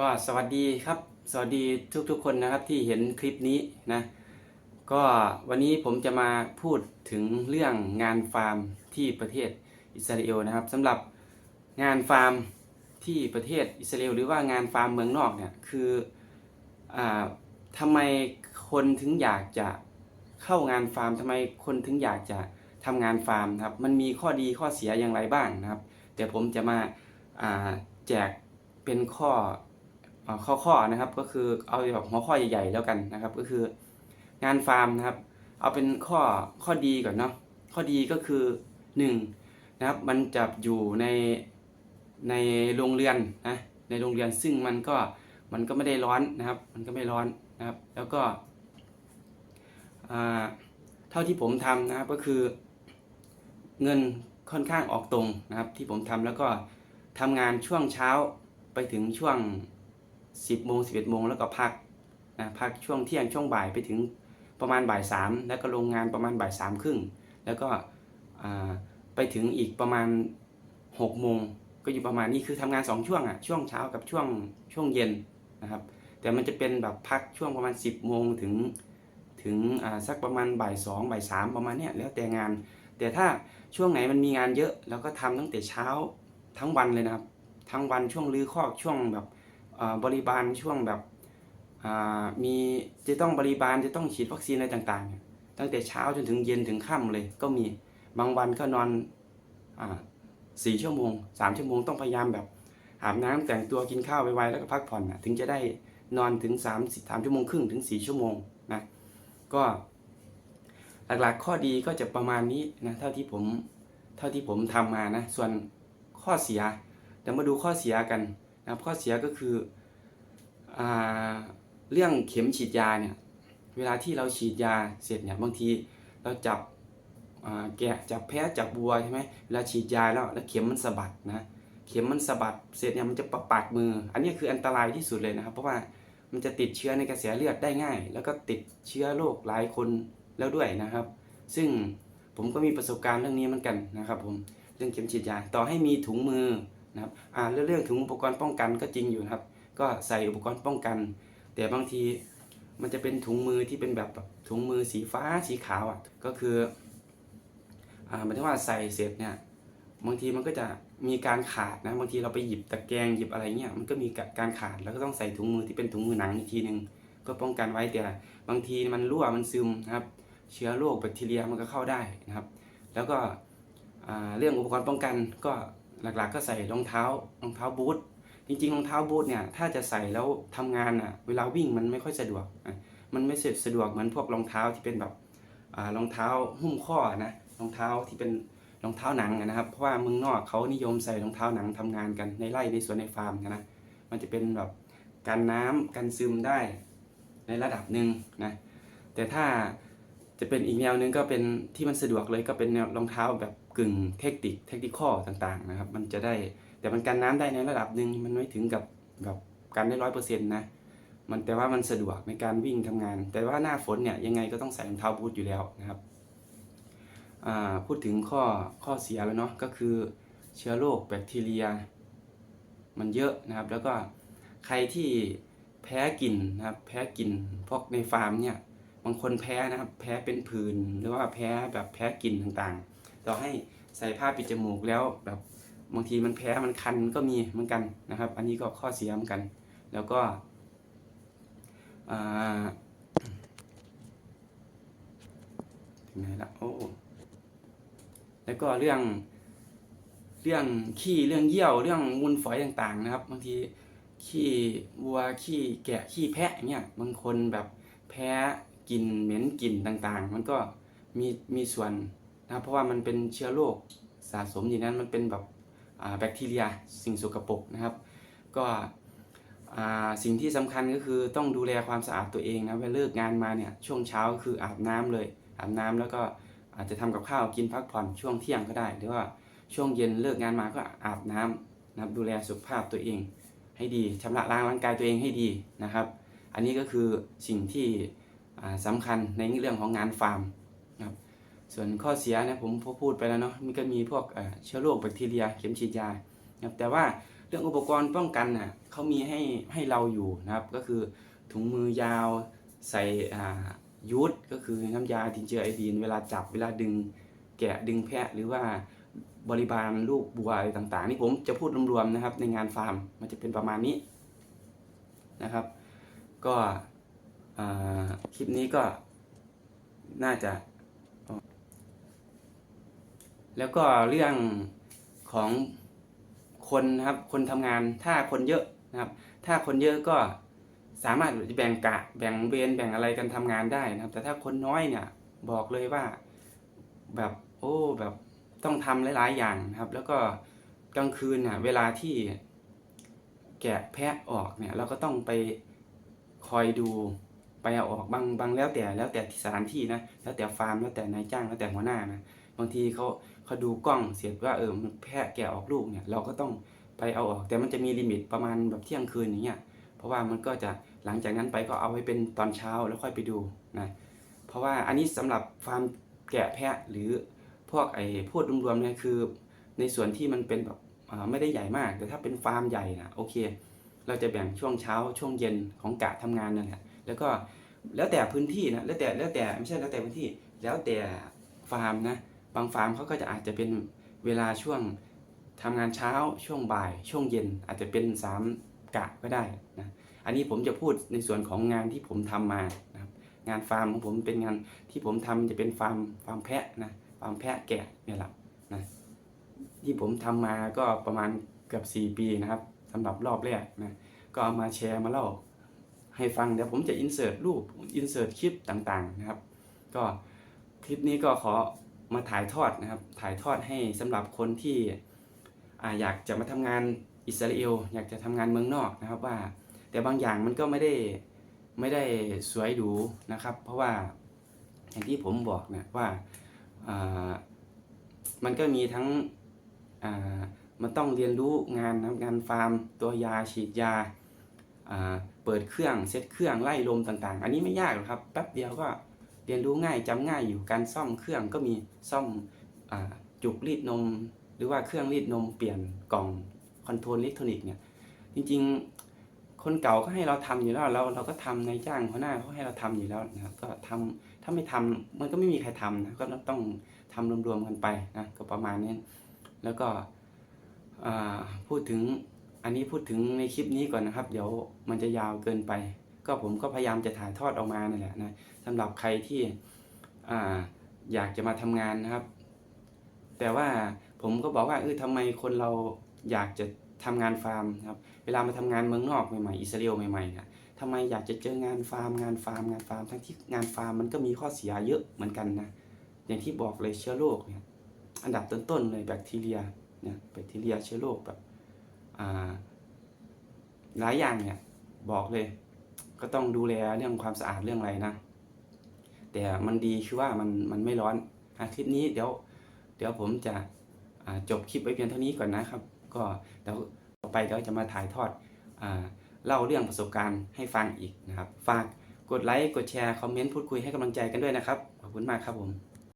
ก็สวัสดีครับ สวัสดีทุกๆคนนะครับที่เห็นคลิปนี้นะก็วันนี้ผมจะมาพูดถึงเรื่องงานฟาร์มที่ประเทศอิสราเอลนะครับสำหรับงานฟาร์มที่ประเทศอิสราเอลหรือว่างานฟาร์มเมืองนอกเนี่ยคืออาทำไมคนถึงอยากจะเข้างานฟาร์มทำไมคนถึงอยากจะทำงานฟาร์มครับมันมีข้อดีข้อเสียอย่างไรบ้างนะครับเดี๋ยวผมจะมาอ่าแจกเป็นข้อ ข้อข้อนะครับ ก็คือเอาแบบหัวข้อใหญ่ ๆ แล้วกันนะครับ ก็คืองานฟาร์มนะครับ เอาเป็นข้อข้อดีก่อนเนาะข้อดีก็คือ1นงนะครับมันจะอยู่ในในโรงเรือนนะในโรงเรือนซึ่งมันก็มันก็ไม่ได้ร้อนนะครับ มันก็ไม่ร้อนนะครับ แล้วก็อ่าเท่าที่ผมทำนะครับก็คือเงินค่อนข้างออกตรงนะครับ ที่ผมทำแล้วก็ทำงานช่วงเช้าไปถึงช่วง 10โมง11โมงแล้วก็พักนะพักช่วงเที่ยงช่วงบ่ายไปถึงประมาณบ่ายสามแล้วก็ลงงานประมาณบ่ายสามครึ่งแล้วก็ไปถึงอีกประมาณ6โมงก็อยู่ประมาณนี้คือทำงาน 2 ช่วงอะช่วงเช้ากับช่วงช่วงเย็นนะครับ แต่มันจะเป็นแบบพักช่วงประมาณ 10โมงถึงถึงอ่าสักประมาณบ่ายสองบ่ายสามประมาณเนี้ยแล้วแต่งาน แต่ถ้าช่วงไหนมันมีงานเยอะเราก็ทำตั้งแต่เช้าทั้งวันเลยนะครับ ทั้งวันช่วงรื้อคอกช่วงแบบ บริบาลช่วงแบบอ่ามีจะต้องบริบาลจะต้องฉีดวัคซีนอะไรต่างๆเนี่ยตั้งแต่เช้าจนถึงเย็นถึงค่ำเลยก็มีบางวันก็นอนอ่าสี่ชั่วโมงสามชั่วโมงต้องพยายามแบบอาบน้ำแต่งตัวกินข้าวไวๆแล้วก็พักผ่อนนะถึงจะได้นอนถึง3ามสามชั่วโมงครึ่งถึงสี่ชั่วโมงนะก็หลักๆข้อดีก็จะประมาณนี้นะเท่าที่ผมเท่าที่ผมทำมานะส่วนข้อเสียเดี๋ยวมาดูข้อเสียกัน นะครับข้อเสียก็คืออเรื่องเข็มฉีดยาเนี่ยเวลาที่เราฉีดยาเสร็จเนี่ยบางทีเราจับแกะจับแพะจับวัวใช่ไหมเวลาฉีดยาแล้วแล้วเข็มมันสะบัดนะเข็มมันสะบัดเสร็จเนี่ยมันจะปะปาดมือ อันนี้คืออันตรายที่สุดเลยนะครับ เพราะว่ามันจะติดเชื้อในกระแสเลือดได้ง่าย แล้วก็ติดเชื้อโรคหลายคนแล้วด้วยนะครับ ซึ่งผมก็มีประสบการณ์เรื่องนี้เหมือนกันนะครับ ผมเรื่องเข็มฉีดยาต่อให้มีถุงมือ นะครับอ่าเรื่องถึงอุปกรณ์ป้องกันก็จริงอยู่นะครับ ก็ใส่อุปกรณ์ป้องกัน แต่บางทีมันจะเป็นถุงมือที่เป็นแบบถุงมือสีฟ้าสีขาวอะก็คืออ่าหมายถึงว่าใส่เสร็จเนี่ยบางทีมันก็จะมีการขาดนะบางทีเราไปหยิบตะแกรงหยิบอะไรเงี้ยมันก็มีการขาดแล้วก็ต้องใส่ถุงมือที่เป็นถุงมือหนังอีกทีหนึ่งเพื่อป้องกันไว้แต่บางทีมันรั่วมันซึมนะครับ เชื้อโรคแบคทีเรียมันก็เข้าได้นะครับ แล้วก็เรื่องอุปกรณ์ป้องกันก็ หลักๆ ก็ใส่รองเท้ารองเท้าบูทจริงๆรองเท้าบูทเนี่ยถ้าจะใส่แล้วทำงานอะเวลาวิ่งมันไม่ค่อยสะดวกมันไม่สะดวกเหมือนพวกรองเท้าที่เป็นแบบรองเท้าหุ้มข้อนะรองเท้าที่เป็นรองเท้าหนังนะครับเพราะว่าเมืองนอกเขานิยมใส่รองเท้าหนังทำงานกันในไร่ในสวนในฟาร์มนะมันจะเป็นแบบกันน้ำกันซึมได้ในระดับหนึ่งนะแต่ถ้าจะเป็นอีกแนวหนึงก็เป็นที่มันสะดวกเลยก็เป็นรองเท้าแบบ กึ่งเทคนิคเทคนิคข้อต่างๆนะครับ มันจะได้แต่มันกันน้ำได้ในระดับหนึ่งมันไม่ถึงกับแบบกันได้ร้อยเปอร์เซ็นต์นะมันแต่ว่ามันสะดวกในการวิ่งทำงาน แต่ว่าหน้าฝนเนี่ยยังไงก็ต้องใส่รองเท้าบูทอยู่แล้วนะครับพูดถึงข้อข้อเสียแล้วเนาะก็คือเชื้อโรคแบคทีเรีย มันเยอะนะครับ แล้วก็ใครที่แพ้กลิ่นนะครับแพ้กลิ่นพวกในฟาร์มเนี่ยบางคนแพ้นะครับแพ้เป็นผื่นหรือว่าแพ้แบบแพ้กลิ่นต่างๆ ต่อให้ใส่ผ้าปิดจมูกแล้วแบบบางทีมันแพ้มันคันก็มีเหมือนกันนะครับ อันนี้ก็ข้อเสียเหมือนกัน แล้วก็อ่าถึงไหนละโอ้แล้วก็เรื่องเรื่องขี้เรื่องเยี่ยวเรื่องมูลฝอยต่างๆนะครับ บางทีขี้วัวขี้แกะขี้แพะเนี่ยบางคนแบบแพ้กลิ่นเหม็นกลิ่นต่างๆ มันก็มีมีส่วน นะเพราะว่ามันเป็นเชื้อโรคสะสมอยู่นั้นมันเป็นแบบแบคทีเรียสิ่งสกปรกนะครับ ก็สิ่งที่สำคัญก็คือต้องดูแลความสะอาดตัวเองนะเวลาเลิกงานมาเนี่ยช่วงเช้าคืออาบน้ำเลย อาบน้ำแล้วก็อาจจะทำกับข้าวกินพักผ่อนช่วงเที่ยงก็ได้ หรือว่าช่วงเย็นเลิกงานมาก็อาบน้ำนะครับดูแลสุขภาพตัวเอง ให้ดีชำระล้างร่างกายตัวเองให้ดีนะครับ อันนี้ก็คือสิ่งที่อ่าสำคัญในเรื่องของงานฟาร์มนะครับ ส่วนข้อเสียนี่ยผมพูดไปแล้วเนาะมันก็มีพวกเชื้อโรคแบคทีเรียเข็มฉีดยานะครับแต่ว่าเรื่องอุปกรณ์ป้องกันน่ะเขามีให้ให้เราอยู่นะครับ ก็คือถุงมือยาวใส่ยูทก็คือน้ำยาทินเจอไอดีนเวลาจับเวลาดึงแกะดึงแพะหรือว่าบริบาลลูกบัวอะไรต่างๆ นี่ผมจะพูดรวมๆนะครับ ในงานฟาร์มมันจะเป็นประมาณนี้นะครับ ก็คลิปนี้ก็น่าจะ แล้วก็เรื่องของคนนะครับคนทำงานถ้าคนเยอะนะครับ ถ้าคนเยอะก็สามารถแบ่งกะแบ่งเวรแบ่งอะไรกันทำงานได้นะครับ แต่ถ้าคนน้อยเนี่ยบอกเลยว่าแบบโอ้แบบต้องทำหลาย ๆ อย่างนะครับ แล้วก็กลางคืนน่ะเวลาที่แกะแพะออกเนี่ยเราก็ต้องไปคอยดูไปเอาออกบางบางแล้วแต่แล้วแต่สถานที่นะแล้วแต่ฟาร์มแล้วแต่นายจ้างแล้วแต่หัวหน้านะ บางทีเขาเขาดูกล้องเสร็จว่าเออมันแพะแกะออกลูกเนี่ยเราก็ต้องไปเอาออก แต่มันจะมีลิมิตประมาณแบบเที่ยงคืนอย่างเงี้ยเพราะว่ามันก็จะหลังจากนั้นไปก็เอาไว้เป็นตอนเช้าแล้วค่อยไปดูนะเพราะว่าอันนี้สำหรับฟาร์มแกะแพะหรือพวกไอ้พูดรวมๆเนี่ยคือ ในส่วนที่มันเป็นแบบไม่ได้ใหญ่มาก แต่ถ้าเป็นฟาร์มใหญ่นะโอเค เราจะแบ่งช่วงเช้าช่วงเย็นของกะทำงานนั่นแหละแล้วก็แล้วแต่พื้นที่นะแล้วแต่แล้วแต่ไม่ใช่แล้วแต่พื้นที่ แล้วแต่ฟาร์มนะ บางฟาร์มเขาก็จะอาจจะเป็นเวลาช่วงทำงานเช้าช่วงบ่าย ช่วงเย็นอาจจะเป็นสามกะก็ได้นะอันนี้ผมจะพูดในส่วนของงานที่ผมทำมานะครับงานฟาร์มของผมเป็นงานที่ผมทำจะเป็นฟาร์มฟาร์มแพะนะฟาร์มแพะแกะเนี่ยแหละนะที่ผมทำมาก็ประมาณเกือบ4 ปีนะครับสำหรับรอบแรกนะก็เอามาแชร์มาเล่าให้ฟังเดี๋ยวผมจะอินเสิร์ตรูปอินเสิร์ตคลิปต่างๆนะครับ ก็คลิปนี้ก็ขอ มาถ่ายทอดนะครับ ถ่ายทอดให้สำหรับคนที่ออยากจะมาทำงานอิสราเอล อยากจะทำงานเมืองนอกนะครับว่า แต่บางอย่างมันก็ไม่ได้ไม่ได้สวยหรูนะครับ เพราะว่าอย่างที่ผมบอกนะว่าอ่ามันก็มีทั้งมันต้องเรียนรู้งานนะงานฟาร์ม ตัวยาฉีดยาอ่าเปิดเครื่องเซตเครื่องไล่ลมต่างๆ อันนี้ไม่ยากหรอกครับแป๊บเดียวก็ เรียนรู้ง่ายจำง่ายอยู่การซ่อมเครื่องก็มีซ่อมอจุกรีดนม หรือว่าเครื่องรีดนมเปลี่ยนกล่องคอนโทรลอิเล็กทรอนิกส์เนี่ยจริงๆ คนเก่าก็ให้เราทำอยู่แล้วเราเราก็ทำในจ้างหัวหน้าเขาให้เราทำอยู่แล้วนะครับก็ทำถ้าไม่ทำมันก็ไม่มีใครทำนะก็ต้องทำรวมๆกันไปนะก็ประมาณนี้แล้วก็พูดถึงอันนี้พูดถึงในคลิปนี้ก่อนนะครับ เดี๋ยวมันจะยาวเกินไป ก็ผมก็พยายามจะถ่ายทอดออกมานั่แหละนะสำหรับใครที่อ่าอยากจะมาทำงานนะครับ แต่ว่าผมก็บอกว่าเออทำไมคนเราอยากจะทำงานฟาร์มครับ เวลามาทำงานเมืองนอกใหม่ๆอิสราเอลใหม่ๆเนี่ยทำไมอยากจะเจองานฟาร์มงานฟาร์มงานฟาร์มทั้งที่งานฟาร์มมันก็มีข้อเสียเยอะเหมือนกันนะอย่างที่บอกเลยเชื้อโรคเนี่ยอันดับต้นๆเลยแบคทีเรียเนี่ยแบคทีเรียเชื้อโรคแบบหลายอย่างเนี่ยบอกเลย ก็ต้องดูแลเรื่องความสะอาดเรื่องอะไรนะ แต่มันดีคือว่ามันมันไม่ร้อนอคลิปนี้เดี๋ยว เดี๋ยวผมจะจบคลิปไว้เพียงเท่านี้ก่อนนะครับ ก็เดี๋ยวต่อไปเดี๋ยวจะมาถ่ายทอดอเล่าเรื่องประสบการณ์ให้ฟังอีกนะครับ ฝากกดไลค์กดแชร์คอมเมนต์พูดคุยให้กำลังใจกันด้วยนะครับ ขอบคุณมากครับผม